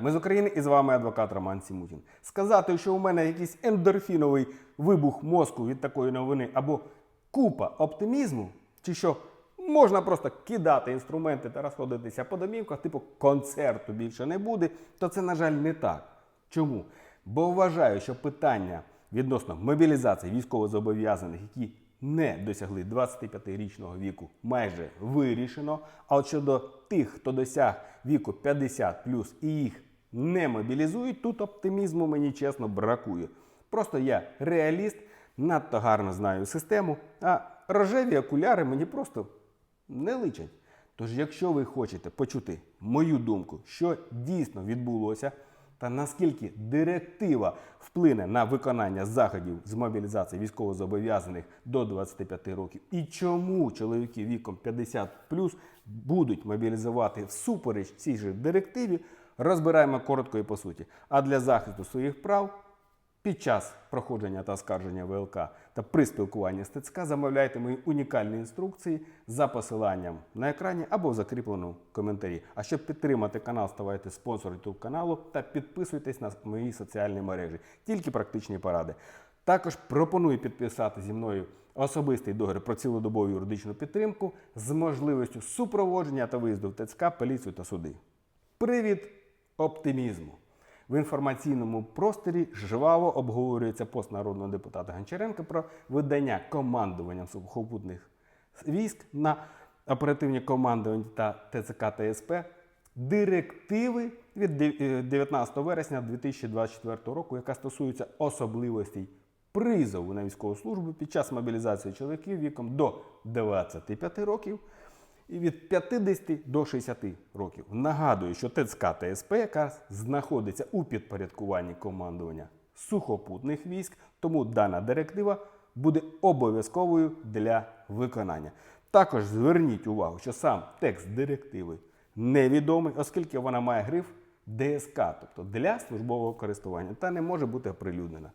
Ми з України і з вами адвокат Роман Сімутін. Сказати, що у мене якийсь ендорфіновий вибух мозку від такої новини або купа оптимізму, чи що можна просто кидати інструменти та розходитися по домівках, типу концерту більше не буде, то це, на жаль, не так. Чому? Бо вважаю, що питання відносно мобілізації військовозобов'язаних, які не досягли 25-річного віку, майже вирішено. А от щодо тих, хто досяг віку 50 і їх не мобілізують, тут оптимізму мені чесно бракує. Просто я реаліст, надто гарно знаю систему, а рожеві окуляри мені просто не личать. Тож, якщо ви хочете почути мою думку, що дійсно відбулося, та наскільки директива вплине на виконання заходів з мобілізації військовозобов'язаних до 25 років, і чому чоловіки віком 50 будуть мобілізувати всупереч цій же директиві, розбираємо коротко і по суті. А для захисту своїх прав під час проходження та оскарження ВЛК та при спілкуванні з ТЦК замовляйте мої унікальні інструкції за посиланням на екрані або в закріпленому коментарі. А щоб підтримати канал, ставайте спонсором YouTube каналу та підписуйтесь на мої соціальні мережі. Тільки практичні поради. Також пропоную підписати зі мною особистий договір про цілодобову юридичну підтримку з можливістю супроводження та виїзду в ТЦК, поліцію та суди. Привід оптимізму. В інформаційному просторі жваво обговорюється пост народного депутата Гончаренка про видання командуванням сухопутних військ на оперативні командування та ТЦК та СП директиви від е, 19 вересня 2024 року, яка стосується особливостей призову на військову службу під час мобілізації чоловіків віком до 25 років і від 50 до 60 років. Нагадую, що ТЦК та СП якраз знаходиться у підпорядкуванні командування сухопутних військ, тому дана директива буде обов'язковою для виконання. Також зверніть увагу, що сам текст директиви невідомий, оскільки вона має гриф ДСК, тобто для службового користування, та не може бути оприлюднена.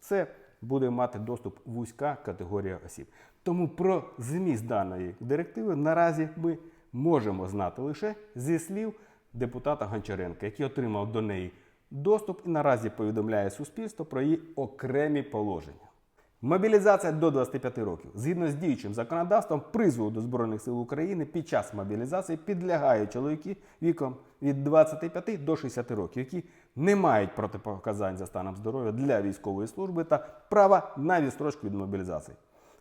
Це буде мати доступ вузька категорія осіб. Тому про зміст даної директиви наразі ми можемо знати лише зі слів депутата Гончаренка, який отримав до неї доступ і наразі повідомляє суспільство про її окремі положення. Мобілізація до 25 років. Згідно з діючим законодавством, призву до Збройних сил України під час мобілізації підлягають чоловіки віком від 25 до 60 років, які не мають протипоказань за станом здоров'я для військової служби та права на відстрочку від мобілізації.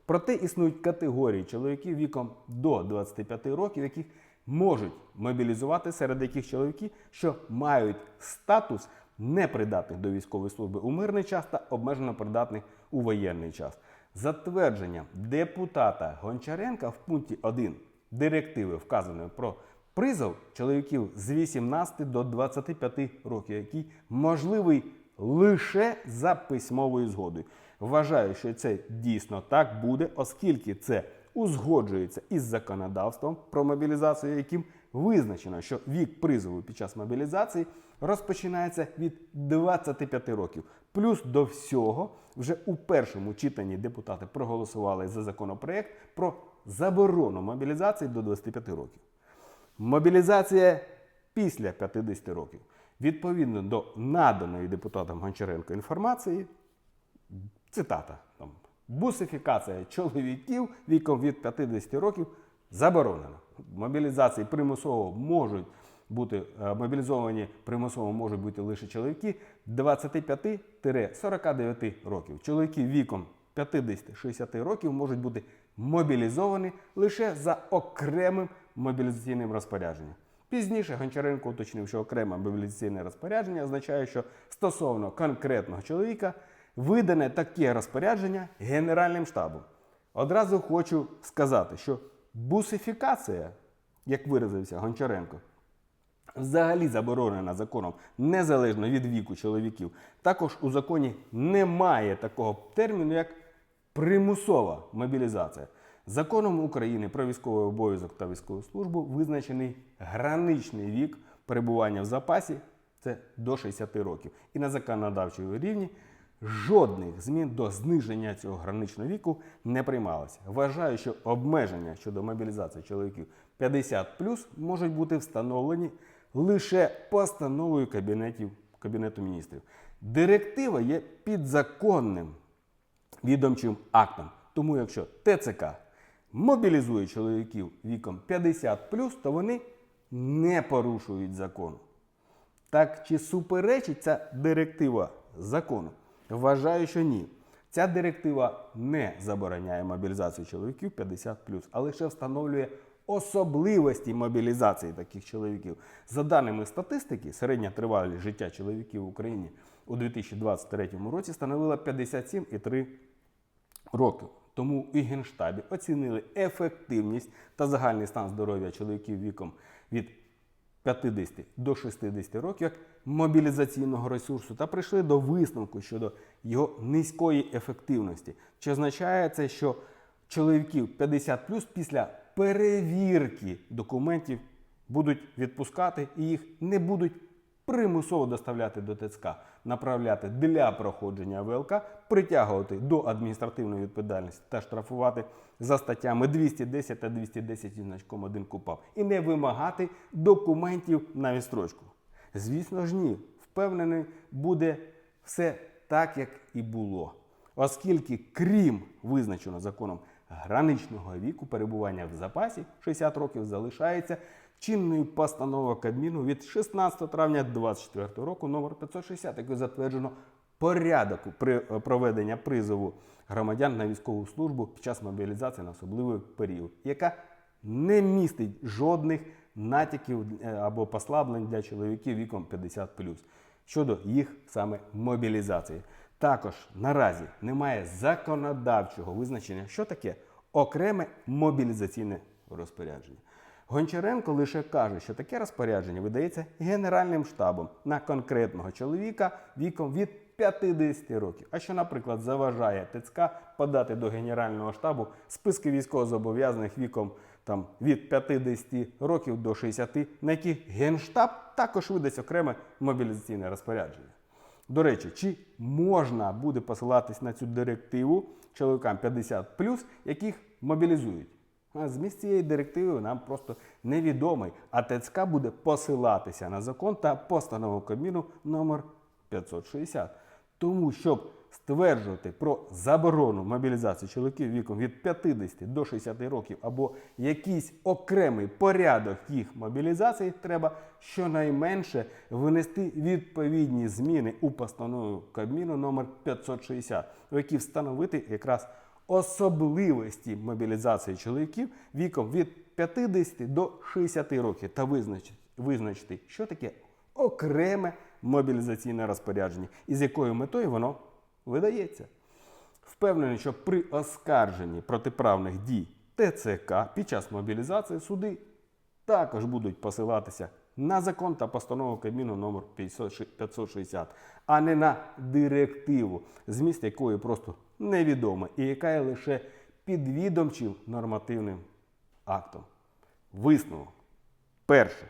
Проте існують категорії чоловіків віком до 25 років, яких можуть мобілізувати, серед яких чоловіки, що мають статус непридатних до військової служби у мирний час та обмежено придатних у воєнний час. Затвердження депутата Гончаренка в пункті 1 директиви вказаної про призов чоловіків з 18 до 25 років, який можливий лише за письмовою згодою. Вважаю, що це дійсно так буде, оскільки це узгоджується із законодавством про мобілізацію, яким визначено, що вік призову під час мобілізації розпочинається від 25 років. Плюс до всього, вже у першому читанні депутати проголосували за законопроект про заборону мобілізації до 25 років. Мобілізація після 50 років. Відповідно до наданої депутатом Гончаренко інформації, цитата там, бусифікація чоловіків віком від 50 років заборонена. Мобілізації примусово можуть бути е, мобілізовані примусово можуть бути лише чоловіки 25-49 років. Чоловіки віком 50-60 років можуть бути мобілізовані лише за окремим мобілізаційним розпорядженням. Пізніше Гончаренко уточнив, що окреме мобілізаційне розпорядження означає, що стосовно конкретного чоловіка видане таке розпорядження Генеральним штабом. Одразу хочу сказати, що бусифікація, як виразився Гончаренко, взагалі заборонена законом незалежно від віку чоловіків. Також у законі немає такого терміну, як примусова мобілізація. Законом України про військовий обов'язок та військову службу визначений граничний вік перебування в запасі це до 60 років. І на законодавчому рівні жодних змін до зниження цього граничного віку не приймалося. Вважаю, що обмеження щодо мобілізації чоловіків 50 можуть бути встановлені лише постановою кабінетів, Кабінету міністрів. Директива є підзаконним відомчим актом. Тому якщо ТЦК мобілізує чоловіків віком 50 то вони не порушують закону. Так чи суперечить ця директива закону? Вважаю, що ні. Ця директива не забороняє мобілізацію чоловіків 50 а лише встановлює особливості мобілізації таких чоловіків. За даними статистики, середня тривалість життя чоловіків в Україні у 2023 році становила 57,3 років. Тому у Генштабі оцінили ефективність та загальний стан здоров'я чоловіків віком від 50 до 60 років як мобілізаційного ресурсу та прийшли до висновку щодо його низької ефективності. Чи означає це, що чоловіків 50 після перевірки документів будуть відпускати і їх не будуть примусово доставляти до ТЦК, направляти для проходження ВЛК, притягувати до адміністративної відповідальності та штрафувати за статтями 210 та 210 зі значком 1 КУПАП і не вимагати документів на відстрочку. Звісно ж, ні. Впевнений, буде все так, як і було. Оскільки, крім визначеного законом граничного віку перебування в запасі 60 років залишається чинною постановою Кабміну від 16 травня 2024 року номер 560, якою затверджено порядок при проведення призову громадян на військову службу під час мобілізації на особливий період, яка не містить жодних натяків е, або послаблень для чоловіків віком 50 щодо їх саме мобілізації. Також наразі немає законодавчого визначення, що таке окреме мобілізаційне розпорядження. Гончаренко лише каже, що таке розпорядження видається Генеральним штабом на конкретного чоловіка віком від 50 років. А що, наприклад, заважає ТЦК подати до Генерального штабу списки військовозобов'язаних віком там, від 50 років до 60, на яких Генштаб також видасть окреме мобілізаційне розпорядження. До речі, чи можна буде посилатись на цю директиву чоловікам 50 яких мобілізують? Зміст цієї директиви нам просто невідомий, а ТЦК буде посилатися на закон та постанову Кабміну номер 560. Тому, щоб стверджувати про заборону мобілізації чоловіків віком від 50 до 60 років або якийсь окремий порядок їх мобілізації, треба щонайменше винести відповідні зміни у постанову Кабміну номер 560, у якій встановити якраз особливості мобілізації чоловіків віком від 50 до 60 років та визначити, що таке окреме мобілізаційне розпорядження і з якою метою воно видається. Впевнений, що при оскарженні протиправних дій ТЦК під час мобілізації суди також будуть посилатися на закон та постанову Кабміну номер 560, а не на директиву, зміст якої просто невідомо і яка є лише підвідомчим нормативним актом. Висновок. Перше.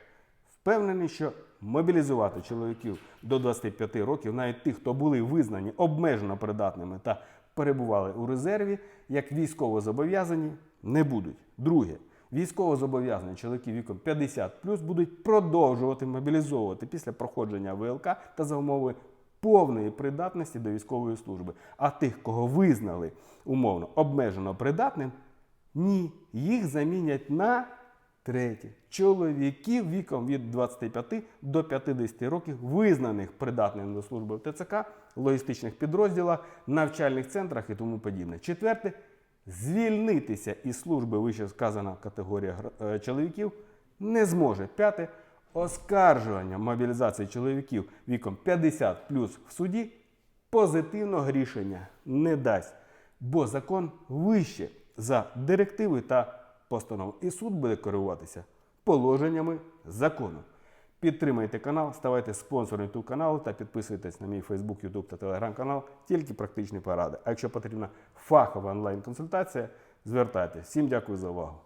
Впевнений, що мобілізувати чоловіків до 25 років, навіть тих, хто були визнані обмежено придатними та перебували у резерві, як військово зобов'язані, не будуть. Друге. Військово зобов'язані чоловіки віком 50 будуть продовжувати мобілізовувати після проходження ВЛК та за умови повної придатності до військової служби. А тих, кого визнали умовно обмежено придатним, ні, їх замінять на третє. Чоловіків віком від 25 до 50 років, визнаних придатним до служби в ТЦК, логістичних підрозділах, навчальних центрах і тому подібне. Четверте звільнитися із служби вище сказана категорія е, чоловіків не зможе. П'яте оскаржування мобілізації чоловіків віком 50 плюс в суді позитивного рішення не дасть, бо закон вище за директиви та постанови. І суд буде керуватися положеннями закону. Підтримайте канал, ставайте спонсором YouTube каналу та підписуйтесь на мій Facebook, YouTube та Telegram канал. Тільки практичні поради. А якщо потрібна фахова онлайн-консультація, звертайтеся. Всім дякую за увагу.